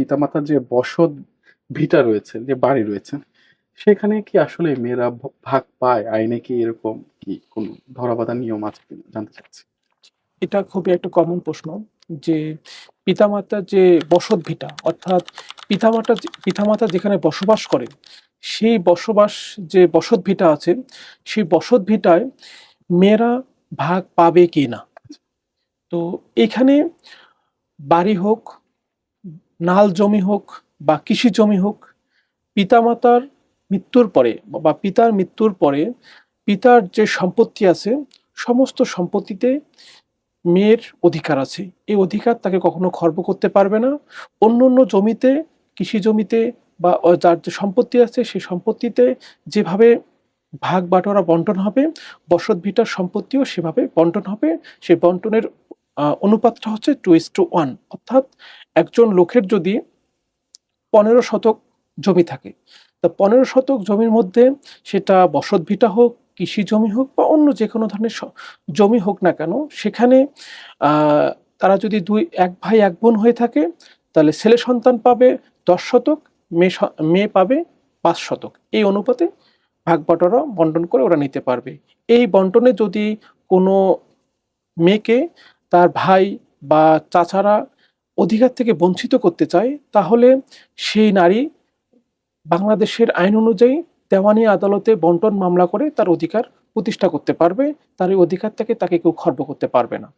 পিতামাতার যে বসত ভিটা রয়েছে, যে বাড়ি রয়েছে, সেখানে কি আসলে মেয়েরা ভাগ পায়? আইনে কি এরকম কি কোন ধরাবাধা নিয়ম আছে কিনা জানতে চাচ্ছি। এটা খুবই একটা কমন প্রশ্ন যে পিতামাতার যে বসত ভিটা, অর্থাৎ পিতামাতা পিতামাতা যেখানে বসবাস করে, সেই বসবাস যে বসত ভিটা আছে, সেই বসত ভিটায় মেয়েরা ভাগ পাবে কি না? তো এখানে বাড়ি হোক নাল জমি হোক বা কৃষি জমি হোক, পিতামাতার মৃত্যুর পরে বা পিতার মৃত্যুর পরে পিতার যে সম্পত্তি আছে, সমস্ত সম্পত্তিতে মেয়ের অধিকার আছে। এই অধিকার তাকে কখনো খর্ব করতে পারবে না। অন্য অন্য জমিতে, কৃষি জমিতে বা যার যে সম্পত্তি আছে, সেই সম্পত্তিতে যেভাবে ভাগ বাটোয়ারা বন্টন হবে, বসত ভিটার সম্পত্তিও সেভাবে বন্টন হবে। সেই বন্টনের অনুপাতটা হচ্ছে টু ইস টু ওয়ান অর্থাৎ একজন লোকের যদি পনেরো শতক জমি থাকে, তা পনেরো শতক জমির মধ্যে সেটা বসত ভিটা হোক, কৃষি জমি হোক বা অন্য যে কোনো ধরনের জমি হোক না কেন, সেখানে তারা যদি দুই, এক ভাই, এক বোন হয়ে থাকে, তাহলে ছেলে সন্তান পাবে দশ শতক, মেয়ে মেয়ে পাবে পাঁচ শতক। এই অনুপাতে ভাগ বাটোয়ারা বন্টন করে ওরা নিতে পারবে। এই বন্টনে যদি কোনো মেয়েকে তার ভাই বা চাচারা অধিকার থেকে বঞ্চিত করতে চায়, তাহলে সেই নারী বাংলাদেশের আইন অনুযায়ী দেওয়ানি আদালতে বন্টন মামলা করে তার অধিকার প্রতিষ্ঠা করতে পারবে। তার এই অধিকার থেকে তাকে কেউ খর্ব করতে পারবে না।